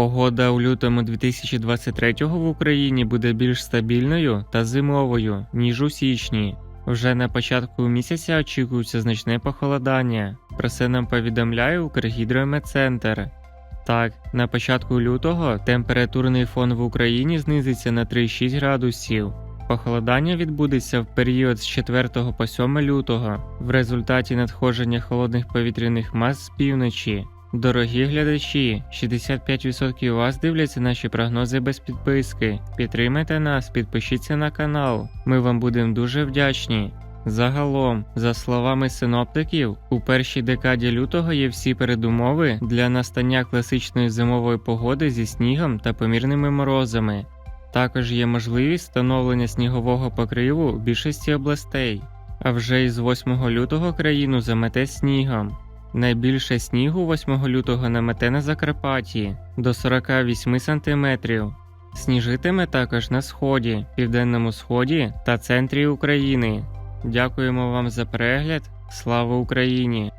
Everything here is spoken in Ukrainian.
Погода у лютому 2023 в Україні буде більш стабільною та зимовою, ніж у січні. Вже на початку місяця очікується значне похолодання. Про це нам повідомляє Укргідрометцентр. Так, на початку лютого температурний фон в Україні знизиться на 3-6 градусів. Похолодання відбудеться в період з 4 по 7 лютого в результаті надходження холодних повітряних мас з півночі. Дорогі глядачі, 65% вас дивляться наші прогнози без підписки. Підтримайте нас, підпишіться на канал. Ми вам будемо дуже вдячні. Загалом, за словами синоптиків, у першій декаді лютого є всі передумови для настання класичної зимової погоди зі снігом та помірними морозами. Також є можливість встановлення снігового покриву в більшості областей. А вже із 8 лютого країну замете снігом. Найбільше снігу 8 лютого намете на Закарпатті до 48 см. Сніжитиме також на сході, південному сході та центрі України. Дякуємо вам за перегляд. Слава Україні!